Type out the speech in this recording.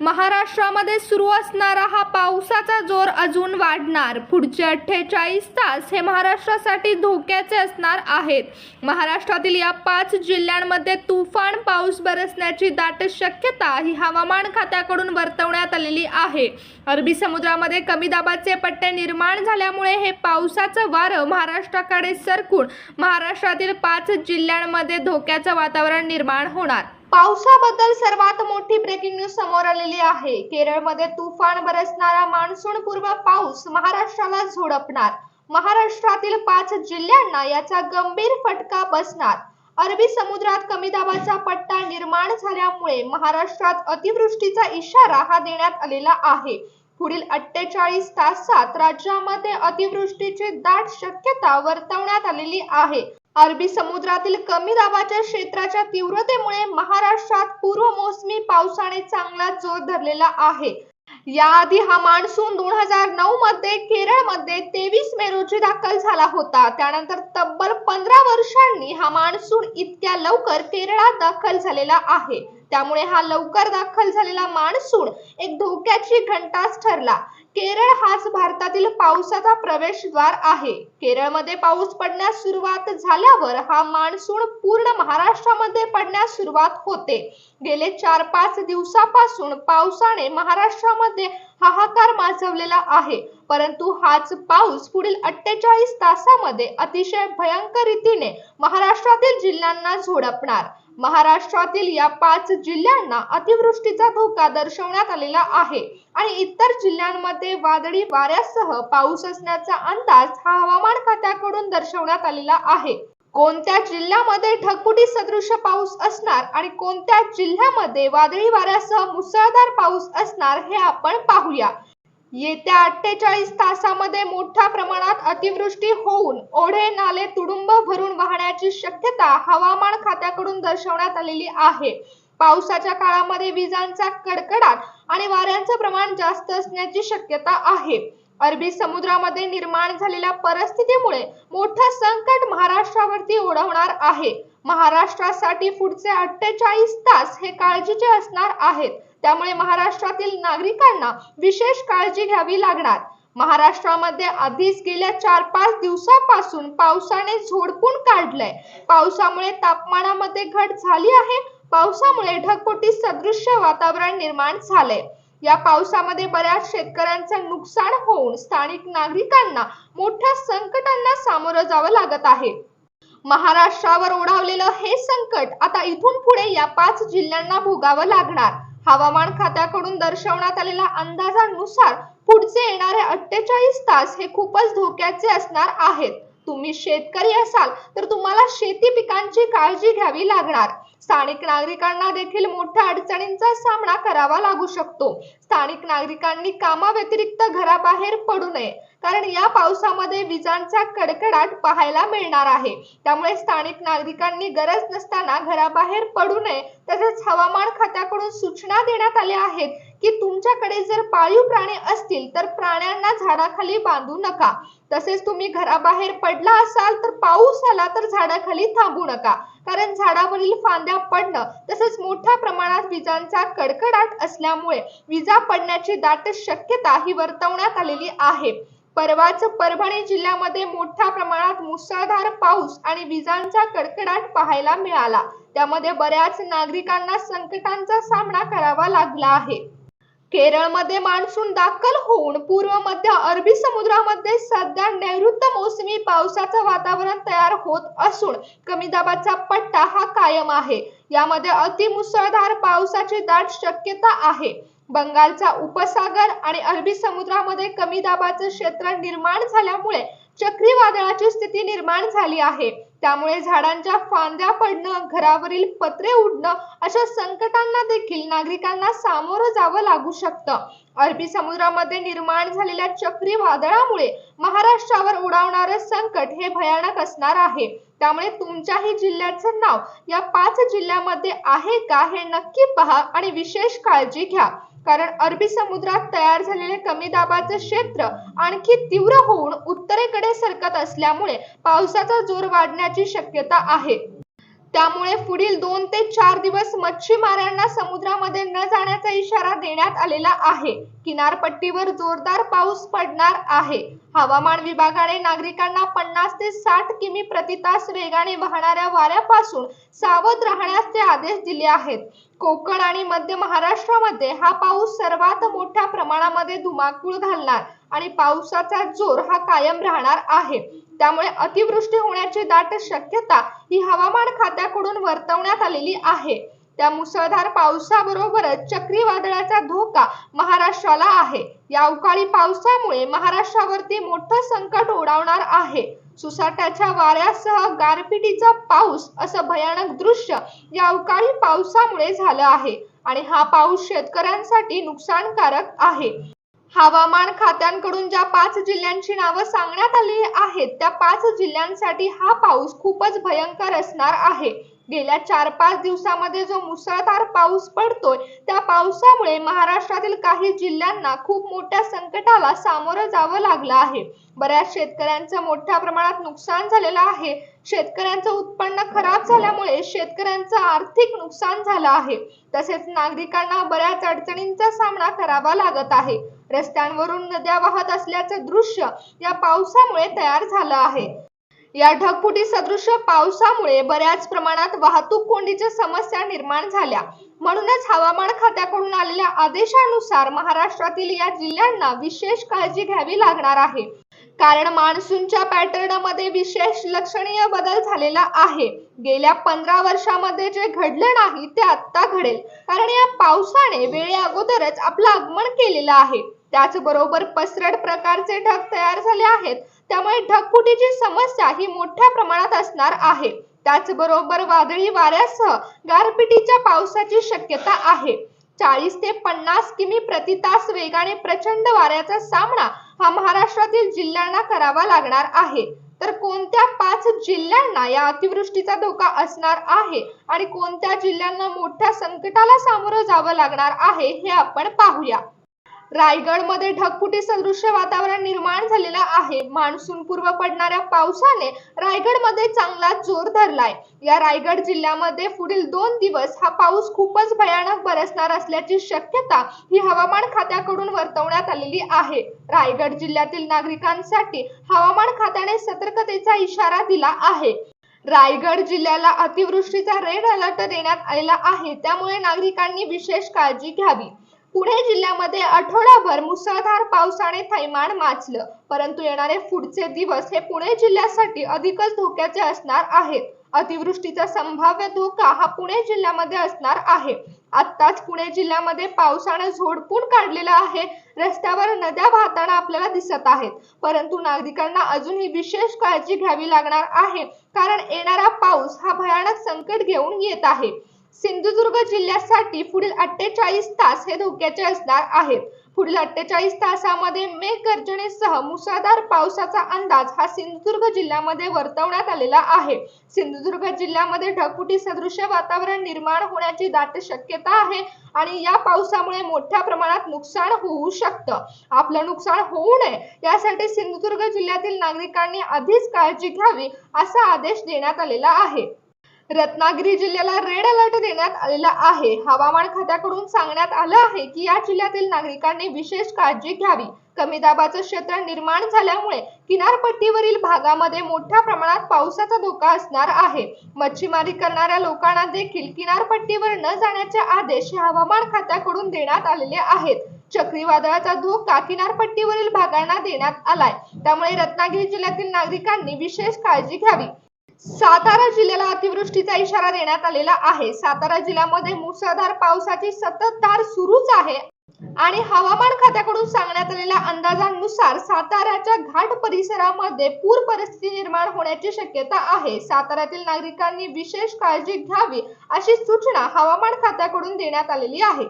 महाराष्ट्रामध्ये सुरू असणारा हा पावसाचा जोर अजून वाढणार. पुढचे अठ्ठेचाळीस तास हे महाराष्ट्रासाठी धोक्याचे असणार आहेत. महाराष्ट्रातील या पाच जिल्ह्यांमध्ये तुफान पाऊस बरसण्याची दाट शक्यता ही हवामान खात्याकडून वर्तवण्यात आलेली आहे. अरबी समुद्रामध्ये कमी दाबाचे पट्टे निर्माण झाल्यामुळे हे पावसाचं वारं महाराष्ट्राकडे सरकून महाराष्ट्रातील पाच जिल्ह्यांमध्ये धोक्याचं वातावरण निर्माण होणार. पावसाबद्दल सर्वात मोठी ब्रेकिंग न्यूज समोर आलेली आहे. केरळमध्ये तुफान बरसणारा मान्सून पूर्व पाऊस महाराष्ट्राला झोडपणार. महाराष्ट्रातील पाच जिल्ह्यांना याचा गंभीर फटका बसणार. अरबी समुद्रात कमी दाबाचा पट्टा निर्माण झाल्यामुळे महाराष्ट्रात अतिवृष्टीचा इशारा हा देण्यात आलेला आहे. पुढील अठ्ठेचाळीस तासात राज्यामध्ये अतिवृष्टीची दाट शक्यता वर्तवण्यात आलेली आहे. अरबी समुद्रातील कमी दाबाच्या क्षेत्राच्या तीव्रतेमुळे महाराष्ट्रात पूर्व मोसमी पावसाने चांगला जोर धरलेला आहे. याआधी हा मान्सून दोन हजार नऊ मध्ये केरळमध्ये तेवीस मे रोजी दाखल झाला होता. त्यानंतर तब्बल पंधरा वर्षांनी हा मान्सून इतक्या लवकर केरळात दाखल झालेला आहे. त्यामुळे हा लवकर दाखल झालेला मान्सून एक धोक्याची घंटाच ठरला. केरळ हाच भारतातील पावसाचा प्रवेशद्वार आहे. केरळमध्ये पाऊस पडण्यास सुरुवात झाल्यावर हा मान्सून पूर्ण महाराष्ट्रामध्ये पडण्यास सुरुवात होते. गेले चार पाच दिवसापासून पावसाने महाराष्ट्रामध्ये हाहाकार माजवलेला आहे. परंतु हाच पाऊस पुढील अठ्ठेचाळीस तासामध्ये अतिशय भयंकर रीतीने महाराष्ट्रातील जिल्ह्यांना झोडपणार. महाराष्ट्रातील या पाच जिल्ह्यांना अतिवृष्टीचा धोका दर्शवण्यात आलेला आहे. आणि इतर जिल्ह्यांमध्ये वादळी वाऱ्यासह पाऊस असण्याचा अंदाज हा हवामान खात्याकडून दर्शवण्यात आलेला आहे. कोणत्या जिल्ह्यामध्ये ढगफुटी सदृश पाऊस असणार आणि कोणत्या जिल्ह्यामध्ये वादळी वाऱ्यासह मुसळधार पाऊस असणार हे आपण पाहूया. येत्या अठ्ठेचाळीस तासामध्ये मोठ्या प्रमाणात अतिवृष्टी होऊन ओढे नाले तुडुंब भरून वाहण्याची शक्यता हवामान खात्याकडून दर्शवण्यात आलेली आहे. पावसाच्या काळामध्ये विजांचा कडकडाट आणि वाऱ्यांचं प्रमाण जास्त असण्याची शक्यता आहे. अरबी समुद्रामध्ये निर्माण झालेल्या परिस्थितीमुळे मोठं संकट महाराष्ट्रावरती ओढवणार आहे. महाराष्ट्रासाठी पुढचे अठ्ठेचाळीस तास हे काळजीचे असणार आहेत. त्यामुळे महाराष्ट्रातील नागरिकांना विशेष काळजी घ्यावी लागणार. महाराष्ट्रामध्ये आधीच गेल्या चार पाच दिवसापासून पावसाने झोडपून काढलंय. पावसामुळे तापमानामध्ये घट झाली आहे. पावसामुळे ढगफुटी सदृश्य वातावरण निर्माण झाले या पावसामध्ये बऱ्याच शेतकऱ्यांचं नुकसान होऊन स्थानिक नागरिकांना मोठ्या संकटांना सामोरं जावं लागत आहे. महाराष्ट्रावर ओढावलेलं हे संकट आता इथून पुढे या पाच जिल्ह्यांना भोगावं लागणार. हवामान खात्याकडून दर्शवण्यात आलेल्या अंदाजानुसार पुढचे येणारे अठ्ठेचाळीस तास हे खूपच धोक्याचे असणार आहेत. तुम्ही शेतकरी असाल तर तुम्हाला शेती पिकांची काळजी घ्यावी लागणार. स्थानिक नागरिकांना देखील मोठ्या अडचणींचा सामना करावा लागू शकतो. स्थानिक नागरिकांनी कामाव्यतिरिक्त घराबाहेर पडू नये कारण या पावसामध्ये विजांचा कडकडाट पाहायला मिळणार आहे. त्यामुळे स्थानिक नागरिकांनी गरज नसताना घराबाहेर पडू नये तसेच हवामान खात्याकडून सूचना देण्यात आल्या आहेत. की तुमच्याकडे जर पाळीव प्राणी असतील तर प्राण्यांना झाडाखाली बांधू नका. तसेच तुम्ही घराबाहेर पडला असाल तर पाऊस आला तर झाडाखाली थांबू नका. कारण झाडावरील फांद्या पडणं तसेच मोठ्या प्रमाणात विजांचा कडकडाट असल्यामुळे विजा पडण्याची दाट शक्यता ही वर्तवण्यात आलेली आहे. परवाच परभणी जिल्ह्यामध्ये मोठ्या प्रमाणात मुसळधार पाऊस आणि विजांचा कडकडाट पाहायला मिळाला. त्यामध्ये बऱ्याच नागरिकांना संकटांचा सामना करावा लागला आहे. केरळमध्ये मान्सून दाखल होऊन पूर्व मध्य अरबी समुद्रामध्ये सध्या नैऋत्य मोसमी पावसाचं वातावरण तयार होत असून कमी दाबाचा पट्टा हा कायम आहे. यामध्ये अतिमुसळधार पावसाची दाट शक्यता आहे. बंगालचा उपसागर आणि अरबी समुद्रामध्ये कमी दाबाचं क्षेत्र निर्माण झाल्यामुळे चक्रीवादळाची स्थिती निर्माण झाली आहे. त्यामुळे झाडांच्या फांद्या पडणं घरावरील पत्रे उडणं अशा संकटांना देखील नागरिकांना सामोरं जावं लागू शकतं. अरबी समुद्रामध्ये निर्माण झालेल्या चक्रीवादळामुळे महाराष्ट्रावर उडावणारं संकट हे भयानक असणार आहे. त्यामुळे तुमच्याही जिल्ह्याचं नाव या पाच जिल्ह्यामध्ये आहे का हे नक्की पहा आणि विशेष काळजी घ्या. कारण अरबी समुद्रात तयार झालेले कमी दाबाचे क्षेत्र आणखी तीव्र होऊन उत्तरेकडे सरकत असल्यामुळे पावसाचा जोर वाढण्याची शक्यता आहे. त्यामुळे पुढील दोन ते चार दिवस मच्छीमारांना समुद्रामध्ये न जाण्याचा इशारा देण्यात आलेला आहे. किनारपट्टीवर जोरदार पाऊस पडणार आहे. हवामान विभागाने नागरिकांना पन्नास ते साठ किमी प्रति तास वेगाने वाहणाऱ्या वाऱ्यापासून सावध राहण्याचे आदेश दिले आहेत. कोकण आणि मध्य महाराष्ट्रामध्ये हा पाऊस सर्वात मोठ्या प्रमाणामध्ये धुमाकूळ घालणार आणि पावसाचा जोर हा कायम राहणार आहे. त्यामुळे अतिवृष्टी होण्याची दाट शक्यता ही हवामान खात्याकडून वर्तवण्यात आलेली आहे. त्या मुसळधार पावसाबरोबरच चक्रीवादळाचा धोका महाराष्ट्राला आहे. या अवकाळी पावसामुळे महाराष्ट्रावरती मोठं संकट ओढावणार आहे. सुसाट्याच्या वाऱ्यासह गारपिटीचा पाऊस असं भयानक दृश्य या अवकाळी पावसामुळे झालं आहे. आणि हा पाऊस शेतकऱ्यांसाठी नुकसानकारक आहे. हवामान खात्यांकडून ज्या पाच जिल्ह्यांची नावं सांगण्यात आली आहेत त्या पाच जिल्ह्यांसाठी हा पाऊस खूपच भयंकर असणार आहे. गेल्या चार पाच दिवसामध्ये जो मुसळधार पाऊस पडतोय त्या पावसामुळे महाराष्ट्रातील काही जिल्ह्यांना खूप मोठ्या संकटाला सामोरं जावं लागलं आहे. बऱ्याच शेतकऱ्यांचं मोठ्या प्रमाणात नुकसान झालेलं आहे. शेतकऱ्यांचं उत्पन्न खराब झाल्यामुळे शेतकऱ्यांचं आर्थिक नुकसान झालं आहे. तसेच नागरिकांना बऱ्याच अडचणींचा सामना करावा लागत आहे. रस्त्यांवरून नद्या वाहत असल्याचं दृश्य या पावसामुळे तयार झालं आहे. या ढगफुटी सदृश पावसामुळे बऱ्याच प्रमाणात वाहतूक कोंडीच्या समस्या निर्माण झाल्या. म्हणूनच हवामान खात्याकडून आलेल्या आदेशानुसार महाराष्ट्रातील या जिल्ह्यांना विशेष काळजी घ्यावी लागणार आहे. कारण मान्सूनच्या पॅटर्नमध्ये विशेष लक्षणीय बदल झालेला आहे. गेल्या पंधरा वर्षामध्ये जे घडलं नाही ते आत्ता घडेल. कारण या पावसाने वेळे अगोदरच आपलं आगमन केलेलं आहे. त्याचबरोबर पसरट प्रकारचे ढग तयार झाले आहेत. त्यामुळे ढगफुटीची समस्या ही मोठ्या प्रमाणात असणार आहे. त्याचबरोबर वादळी वाऱ्यासह गारपिटीच्या पावसाची शक्यता आहे. चाळीस ते पन्नास किमी प्रति तास वेगाने प्रचंड वाऱ्याचा सामना हा महाराष्ट्रातील जिल्ह्यांना करावा लागणार आहे. तर कोणत्या पाच जिल्ह्यांना या अतिवृष्टीचा धोका असणार आहे आणि कोणत्या जिल्ह्यांना मोठ्या संकटाला सामोरं जावं लागणार आहे हे आपण पाहूया. रायगडमध्ये ढगफुटी सदृश्य वातावरण निर्माण झालेलं आहे. मान्सून पूर्व पडणाऱ्या पावसाने रायगडमध्ये चांगला जोर धरलाय. या रायगड जिल्ह्यामध्ये पुढील दोन दिवस हा पाऊस खूपच भयानक बरसणार असल्याची शक्यता ही हवामान खात्याकडून वर्तवण्यात आलेली आहे. रायगड जिल्ह्यातील नागरिकांसाठी हवामान खात्याने सतर्कतेचा इशारा दिला आहे. रायगड जिल्ह्याला अतिवृष्टीचा रेड अलर्ट देण्यात आलेला आहे. त्यामुळे नागरिकांनी विशेष काळजी घ्यावी. पुणे जिल्ह्यामध्ये आठवडाभर मुसळधार पावसाने थैमान माचलं. परंतु येणारे पुढचे दिवस हे पुणे जिल्ह्यासाठी अधिकच धोक्याचे असणार आहेत. अतिवृष्टीचा संभाव्य धोका हा पुणे जिल्ह्यामध्ये असणार आहे. आत्ताच पुणे जिल्ह्यामध्ये पावसानं झोडपून काढलेला आहे. रस्त्यावर नद्या वाहताना आपल्याला दिसत आहेत. परंतु नागरिकांना अजूनही विशेष काळजी घ्यावी लागणार आहे. कारण येणारा पाऊस हा भयानक संकट घेऊन येत आहे. सिंधुदुर्ग जिल्ह्यासाठी पुढील अठ्ठेचाळीस तास हे धोक्याचे असणार आहेत. पुढील अठ्ठेचाळीस तासामध्ये मेघगर्जनेसह मुसळधार पावसाचा अंदाज हा सिंधुदुर्ग जिल्ह्यामध्ये वर्तवण्यात आलेला आहे. सिंधुदुर्ग जिल्ह्यामध्ये ढकुटी सदृश्य वातावरण निर्माण होण्याची दाट शक्यता आहे आणि या पावसामुळे मोठ्या प्रमाणात नुकसान होऊ शकतं. आपलं नुकसान होऊ नये यासाठी सिंधुदुर्ग जिल्ह्यातील नागरिकांनी आधीच काळजी घ्यावी असा आदेश देण्यात आलेला आहे. रत्नागिरी जिल्ह्याला रेड अलर्ट देण्यात आलेला आहे. हवामान खात्याकडून सांगण्यात आलं आहे की या जिल्ह्यातील नागरिकांनी विशेष काळजी घ्यावी. कमी दाबाचं क्षेत्र निर्माण झाल्यामुळे किनारपट्टीवरील भागामध्ये मोठ्या प्रमाणात पावसाचा धोका असणार आहे. मच्छीमारी करणाऱ्या लोकांना देखील किनारपट्टीवर न जाण्याचे आदेश हे हवामान खात्याकडून देण्यात आलेले आहेत. चक्रीवादळाचा धोका किनारपट्टीवरील भागांना देण्यात आलाय. त्यामुळे रत्नागिरी जिल्ह्यातील नागरिकांनी विशेष काळजी घ्यावी. सातारा जिल्ह्याला अतिवृष्टीचा इशारा देण्यात आलेला आहे. सातारा जिल्ह्यामध्ये मुसळधार पावसाची सततधार सुरूच आहे. आणि हवामान खात्याकडून सांगण्यात आलेल्या अंदाजानुसार साताऱ्याच्या घाट परिसरामध्ये पूर परिस्थिती निर्माण होण्याची शक्यता आहे. साताऱ्यातील नागरिकांनी विशेष काळजी घ्यावी अशी सूचना हवामान खात्याकडून देण्यात आलेली आहे.